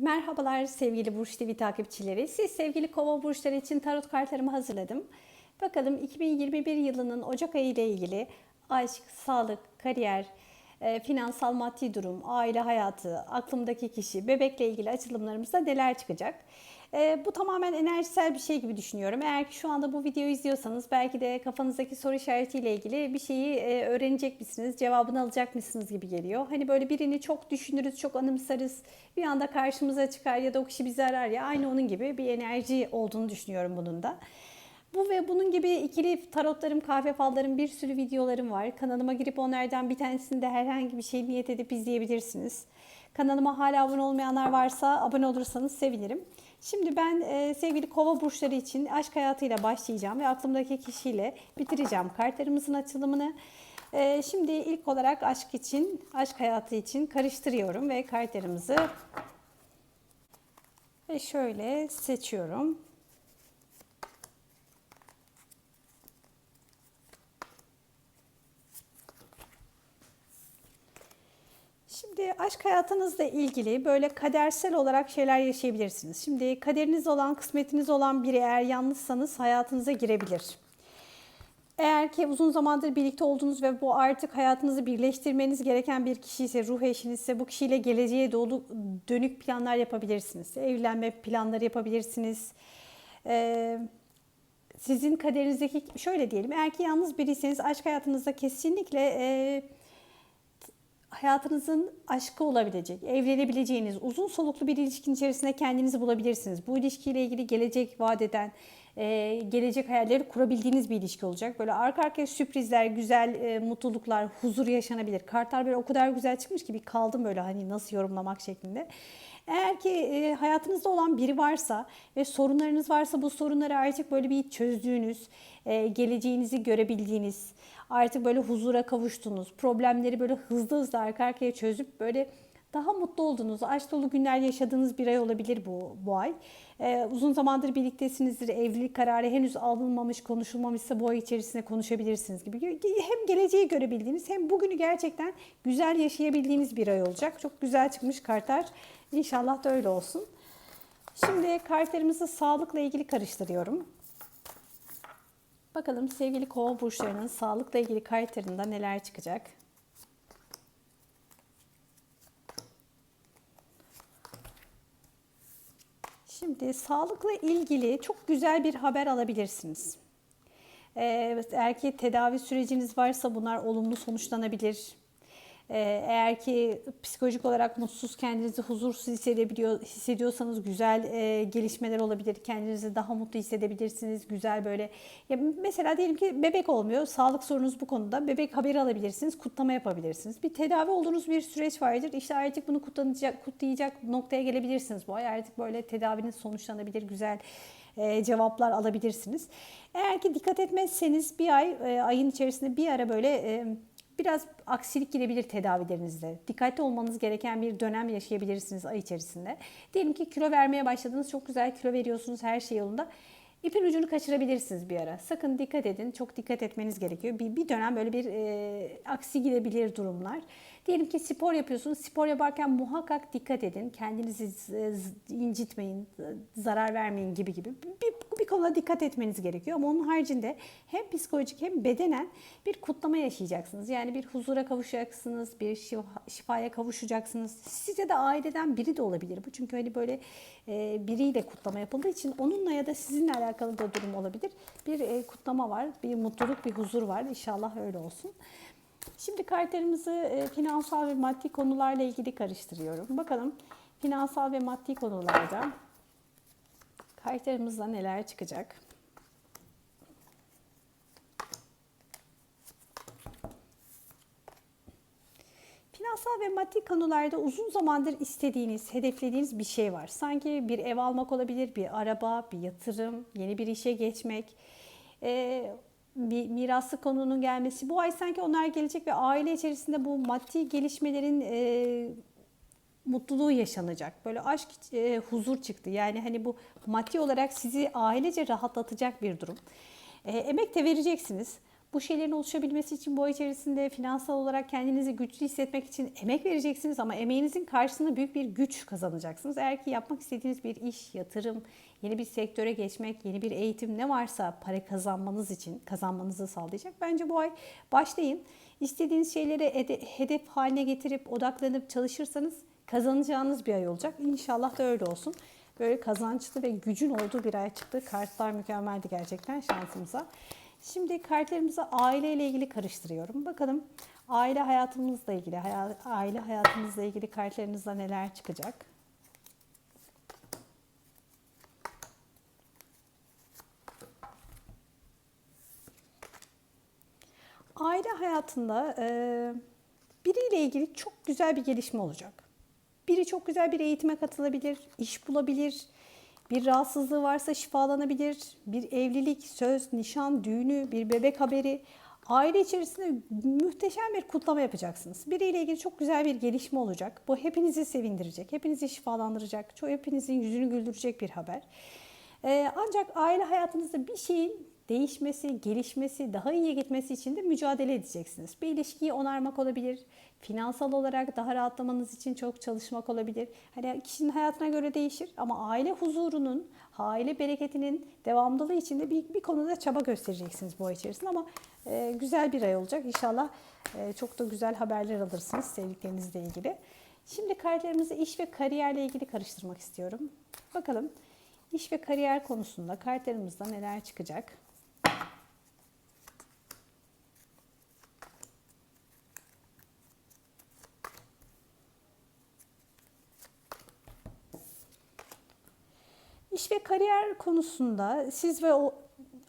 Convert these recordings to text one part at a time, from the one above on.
Merhabalar sevgili Burç TV takipçileri. Siz sevgili kova burçları için tarot kartlarımı hazırladım. Bakalım 2021 yılının Ocak ayı ile ilgili aşk, sağlık, kariyer, e, finansal maddi durum, aile hayatı, aklımdaki kişi, bebekle ilgili açılımlarımızda neler çıkacak? E, bu tamamen enerjisel bir şey gibi düşünüyorum. Eğer ki şu anda bu videoyu izliyorsanız belki de kafanızdaki soru işaretiyle ilgili bir şeyi e, öğrenecek misiniz, cevabını alacak mısınız gibi geliyor. Hani böyle birini çok düşünürüz, çok anımsarız, bir anda karşımıza çıkar ya da o kişi bizi arar ya aynı onun gibi bir enerji olduğunu düşünüyorum bunun da. Bu ve bunun gibi ikili tarotlarım, kahve fallarım, bir sürü videolarım var. Kanalıma girip onlardan bir tanesinde herhangi bir şey niyet edip izleyebilirsiniz. Kanalıma hala abone olmayanlar varsa abone olursanız sevinirim. Şimdi ben e, sevgili kova burçları için aşk hayatıyla başlayacağım ve aklımdaki kişiyle bitireceğim kartlarımızın açılımını. E, şimdi ilk olarak aşk için, aşk hayatı için karıştırıyorum ve kartlarımızı ve şöyle seçiyorum. Şimdi aşk hayatınızla ilgili böyle kadersel olarak şeyler yaşayabilirsiniz. Şimdi kaderiniz olan, kısmetiniz olan biri eğer yalnızsanız hayatınıza girebilir. Eğer ki uzun zamandır birlikte olduğunuz ve bu artık hayatınızı birleştirmeniz gereken bir kişi ise, ruh eşinizse bu kişiyle geleceğe dolu dönük planlar yapabilirsiniz. Evlenme planları yapabilirsiniz. Ee, sizin kaderinizdeki, şöyle diyelim, eğer ki yalnız biriyseniz aşk hayatınızda kesinlikle... E, hayatınızın aşkı olabilecek, evlenebileceğiniz, uzun soluklu bir ilişkin içerisinde kendinizi bulabilirsiniz. Bu ilişkiyle ilgili gelecek vaat eden, e, gelecek hayalleri kurabildiğiniz bir ilişki olacak. Böyle arka arkaya sürprizler, güzel e, mutluluklar, huzur yaşanabilir. Kartlar böyle o kadar güzel çıkmış ki bir kaldım böyle hani nasıl yorumlamak şeklinde. Eğer ki e, hayatınızda olan biri varsa ve sorunlarınız varsa bu sorunları artık böyle bir çözdüğünüz, e, geleceğinizi görebildiğiniz, artık böyle huzura kavuştunuz, problemleri böyle hızlı hızlı arka arkaya çözüp böyle daha mutlu olduğunuz, aşk dolu günler yaşadığınız bir ay olabilir bu, bu ay. Ee, uzun zamandır birliktesinizdir, evlilik kararı henüz alınmamış, konuşulmamışsa bu ay içerisinde konuşabilirsiniz gibi. Hem geleceği görebildiğiniz hem bugünü gerçekten güzel yaşayabildiğiniz bir ay olacak. Çok güzel çıkmış kartlar. İnşallah da öyle olsun. Şimdi kartlarımızı sağlıkla ilgili karıştırıyorum. Bakalım sevgili kova burçlarının sağlıkla ilgili kartlarında neler çıkacak. Şimdi sağlıkla ilgili çok güzel bir haber alabilirsiniz. Ee, eğer ki tedavi süreciniz varsa bunlar olumlu sonuçlanabilir. Ee, eğer ki psikolojik olarak mutsuz, kendinizi huzursuz hissedebiliyor, hissediyorsanız güzel e, gelişmeler olabilir. Kendinizi daha mutlu hissedebilirsiniz. Güzel böyle. Ya mesela diyelim ki bebek olmuyor. Sağlık sorunuz bu konuda. Bebek haberi alabilirsiniz. Kutlama yapabilirsiniz. Bir tedavi olduğunuz bir süreç vardır. İşte artık bunu kutlanacak, kutlayacak noktaya gelebilirsiniz bu ay. Artık böyle tedaviniz sonuçlanabilir. Güzel e, cevaplar alabilirsiniz. Eğer ki dikkat etmezseniz bir ay, e, ayın içerisinde bir ara böyle... E, biraz aksilik girebilir tedavilerinizde. Dikkatli olmanız gereken bir dönem yaşayabilirsiniz ay içerisinde. Diyelim ki kilo vermeye başladınız, çok güzel kilo veriyorsunuz, her şey yolunda. İpin ucunu kaçırabilirsiniz bir ara. Sakın dikkat edin. Çok dikkat etmeniz gerekiyor. Bir, bir dönem böyle bir e, aksi gidebilir durumlar. Diyelim ki spor yapıyorsunuz. Spor yaparken muhakkak dikkat edin. Kendinizi incitmeyin, zarar vermeyin gibi gibi. Bir, bir konuda dikkat etmeniz gerekiyor. Ama onun haricinde hem psikolojik hem bedenen bir kutlama yaşayacaksınız. Yani bir huzura kavuşacaksınız, bir şifaya kavuşacaksınız. Size de aileden biri de olabilir bu. Çünkü hani böyle e, biriyle kutlama yapıldığı için onunla ya da sizinle alakalı da durum olabilir. Bir e, kutlama var, bir mutluluk, bir huzur var. İnşallah öyle olsun. Şimdi kartlarımızı e, finansal ve maddi konularla ilgili karıştırıyorum. Bakalım finansal ve maddi konularda kartlarımızda neler çıkacak? Finansal ve maddi konularda uzun zamandır istediğiniz, hedeflediğiniz bir şey var. Sanki bir ev almak olabilir, bir araba, bir yatırım, yeni bir işe geçmek. Ee, bir miraslı konunun gelmesi. Bu ay sanki onlar gelecek ve aile içerisinde bu maddi gelişmelerin e, mutluluğu yaşanacak. Böyle aşk, e, huzur çıktı. Yani hani bu maddi olarak sizi ailece rahatlatacak bir durum. E, emek de vereceksiniz. Bu şeylerin oluşabilmesi için bu ay içerisinde finansal olarak kendinizi güçlü hissetmek için emek vereceksiniz ama emeğinizin karşısında büyük bir güç kazanacaksınız. Eğer ki yapmak istediğiniz bir iş, yatırım, yeni bir sektöre geçmek, yeni bir eğitim ne varsa para kazanmanız için kazanmanızı sağlayacak. Bence bu ay başlayın. İstediğiniz şeyleri ede- hedef haline getirip odaklanıp çalışırsanız kazanacağınız bir ay olacak. İnşallah da öyle olsun. Böyle kazançlı ve gücün olduğu bir ay çıktı. Kartlar mükemmeldi gerçekten şansımıza. Şimdi kartlarımızı aile ile ilgili karıştırıyorum. Bakalım aile hayatımızla ilgili, aile hayatımızla ilgili kartlarınızda neler çıkacak? Aile hayatında e, biriyle ilgili çok güzel bir gelişme olacak. Biri çok güzel bir eğitime katılabilir, iş bulabilir, bir rahatsızlığı varsa şifalanabilir, bir evlilik, söz, nişan, düğünü, bir bebek haberi. Aile içerisinde muhteşem bir kutlama yapacaksınız. Biriyle ilgili çok güzel bir gelişme olacak. Bu hepinizi sevindirecek, hepinizi şifalandıracak, çok hepinizin yüzünü güldürecek bir haber. Ee, ancak aile hayatınızda bir şeyin değişmesi, gelişmesi, daha iyiye gitmesi için de mücadele edeceksiniz. Bir ilişkiyi onarmak olabilir, finansal olarak daha rahatlamanız için çok çalışmak olabilir. Hani kişinin hayatına göre değişir ama aile huzurunun, aile bereketinin devamlılığı için de bir, bir konuda çaba göstereceksiniz bu ay içerisinde ama e, güzel bir ay olacak. İnşallah e, çok da güzel haberler alırsınız sevdiklerinizle ilgili. Şimdi kartlarımızı iş ve kariyerle ilgili karıştırmak istiyorum. Bakalım iş ve kariyer konusunda kartlarımızda neler çıkacak? İş ve kariyer konusunda siz ve o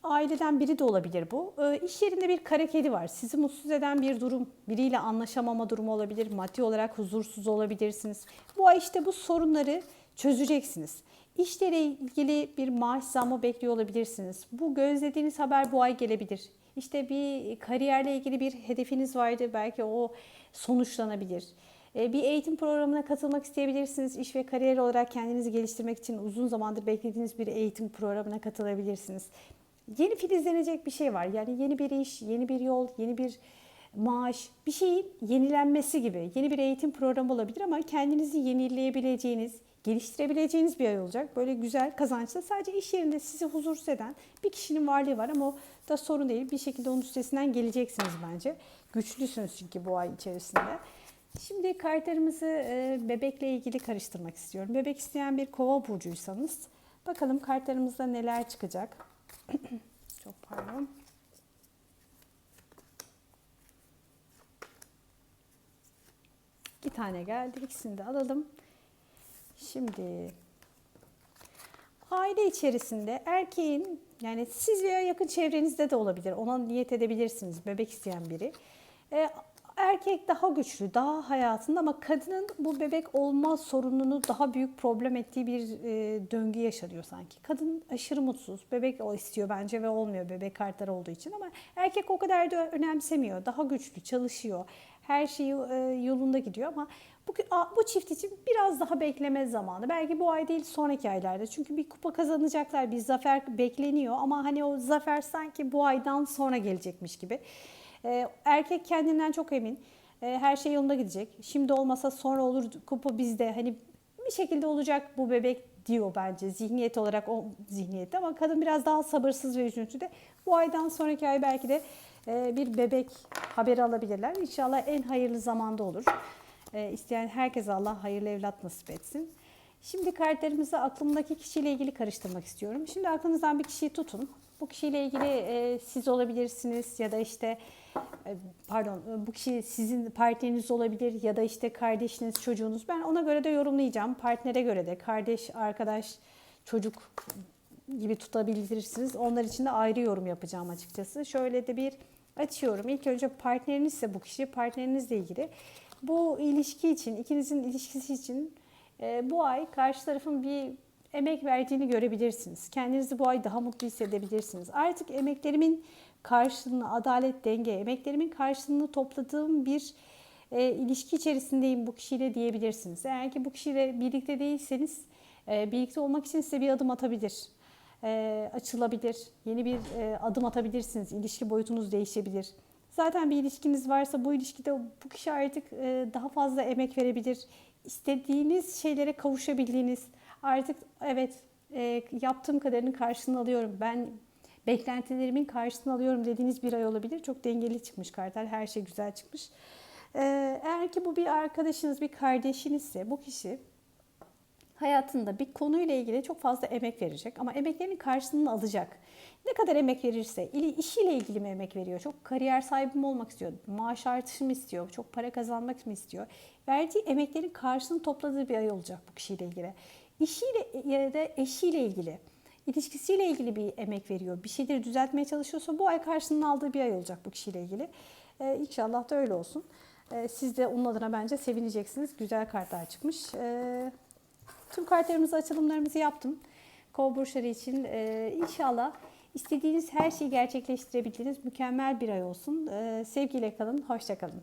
aileden biri de olabilir bu. E, iş yerinde bir kara kedi var. Sizi mutsuz eden bir durum, biriyle anlaşamama durumu olabilir. Maddi olarak huzursuz olabilirsiniz. Bu ay işte bu sorunları çözeceksiniz. İşle ilgili bir maaş zammı bekliyor olabilirsiniz. Bu gözlediğiniz haber bu ay gelebilir. İşte bir kariyerle ilgili bir hedefiniz vardı. Belki o sonuçlanabilir. E, Bir eğitim programına katılmak isteyebilirsiniz. İş ve kariyer olarak kendinizi geliştirmek için uzun zamandır beklediğiniz bir eğitim programına katılabilirsiniz. Yeni filizlenecek bir şey var. Yani yeni bir iş, yeni bir yol, yeni bir maaş, bir şeyin yenilenmesi gibi. Yeni bir eğitim programı olabilir ama kendinizi yenileyebileceğiniz, geliştirebileceğiniz bir ay olacak. Böyle güzel, kazançlı. Sadece iş yerinde sizi huzursuz eden bir kişinin varlığı var ama o da sorun değil. Bir şekilde onun üstesinden geleceksiniz bence. Güçlüsünüz çünkü bu ay içerisinde. Şimdi kartlarımızı e, bebekle ilgili karıştırmak istiyorum. Bebek isteyen bir kova burcuysanız bakalım kartlarımızda neler çıkacak. Çok pardon. Bir tane geldi. İkisini de alalım. Şimdi aile içerisinde erkeğin yani siz veya yakın çevrenizde de olabilir. Ona niyet edebilirsiniz. Bebek isteyen biri. E, erkek daha güçlü, daha hayatında ama kadının bu bebek olma sorununu daha büyük problem ettiği bir e, döngü yaşanıyor sanki. Kadın aşırı mutsuz. Bebek o istiyor bence ve olmuyor bebek kartları olduğu için ama erkek o kadar da önemsemiyor. Daha güçlü, çalışıyor. Her şey e, yolunda gidiyor ama bu, bu çift için biraz daha bekleme zamanı. Belki bu ay değil sonraki aylarda. Çünkü bir kupa kazanacaklar, bir zafer bekleniyor ama hani o zafer sanki bu aydan sonra gelecekmiş gibi. Ee, erkek kendinden çok emin. Ee, her şey yolunda gidecek. Şimdi olmasa sonra olur kupa bizde. Hani bir şekilde olacak bu bebek diyor bence zihniyet olarak o zihniyette ama kadın biraz daha sabırsız ve üzüntüde. Bu aydan sonraki ay belki de e, bir bebek haberi alabilirler. İnşallah en hayırlı zamanda olur. E, isteyen herkese Allah hayırlı evlat nasip etsin. Şimdi kartlarımızı aklımdaki kişiyle ilgili karıştırmak istiyorum. Şimdi aklınızdan bir kişiyi tutun. Bu kişiyle ilgili e, siz olabilirsiniz ya da işte pardon bu kişi sizin partneriniz olabilir ya da işte kardeşiniz, çocuğunuz. Ben ona göre de yorumlayacağım. Partnere göre de kardeş, arkadaş, çocuk gibi tutabilirsiniz. Onlar için de ayrı yorum yapacağım açıkçası. Şöyle de bir açıyorum. İlk önce partnerinizse bu kişi, partnerinizle ilgili. Bu ilişki için, ikinizin ilişkisi için e, bu ay karşı tarafın bir emek verdiğini görebilirsiniz. Kendinizi bu ay daha mutlu hissedebilirsiniz. Artık emeklerimin karşılığını, adalet, denge, emeklerimin karşılığını topladığım bir e, ilişki içerisindeyim bu kişiyle diyebilirsiniz. Eğer ki bu kişiyle birlikte değilseniz, e, birlikte olmak için size bir adım atabilir. e, açılabilir. Yeni bir e, adım atabilirsiniz. İlişki boyutunuz değişebilir. Zaten bir ilişkiniz varsa bu ilişkide bu kişi artık e, daha fazla emek verebilir. İstediğiniz şeylere kavuşabildiğiniz, artık evet e, yaptığım kadarının karşılığını alıyorum. Ben beklentilerimin karşılığını alıyorum dediğiniz bir ay olabilir. Çok dengeli çıkmış kartlar. Her şey güzel çıkmış. E, eğer ki bu bir arkadaşınız, bir kardeşinizse bu kişi hayatında bir konuyla ilgili çok fazla emek verecek ama emeklerinin karşılığını alacak. Ne kadar emek verirse, işiyle ilgili mi emek veriyor? Çok kariyer sahibi mi olmak istiyor? Maaş artışı mı istiyor? Çok para kazanmak mı istiyor? Verdiği emeklerin karşılığını topladığı bir ay olacak bu kişiyle ilgili. İşiyle ya da eşiyle ilgili, ilişkisiyle ilgili bir emek veriyor. Bir şeyleri düzeltmeye çalışıyorsa bu ay karşılığını aldığı bir ay olacak bu kişiyle ilgili. Ee, inşallah da öyle olsun. Ee, siz de onun adına bence sevineceksiniz. Güzel kartlar çıkmış. Ee, Tüm kartlarımızı, açılımlarımızı yaptım. Kova burçları için e, inşallah istediğiniz her şeyi gerçekleştirebildiğiniz mükemmel bir ay olsun. E, sevgiyle kalın, hoşça kalın.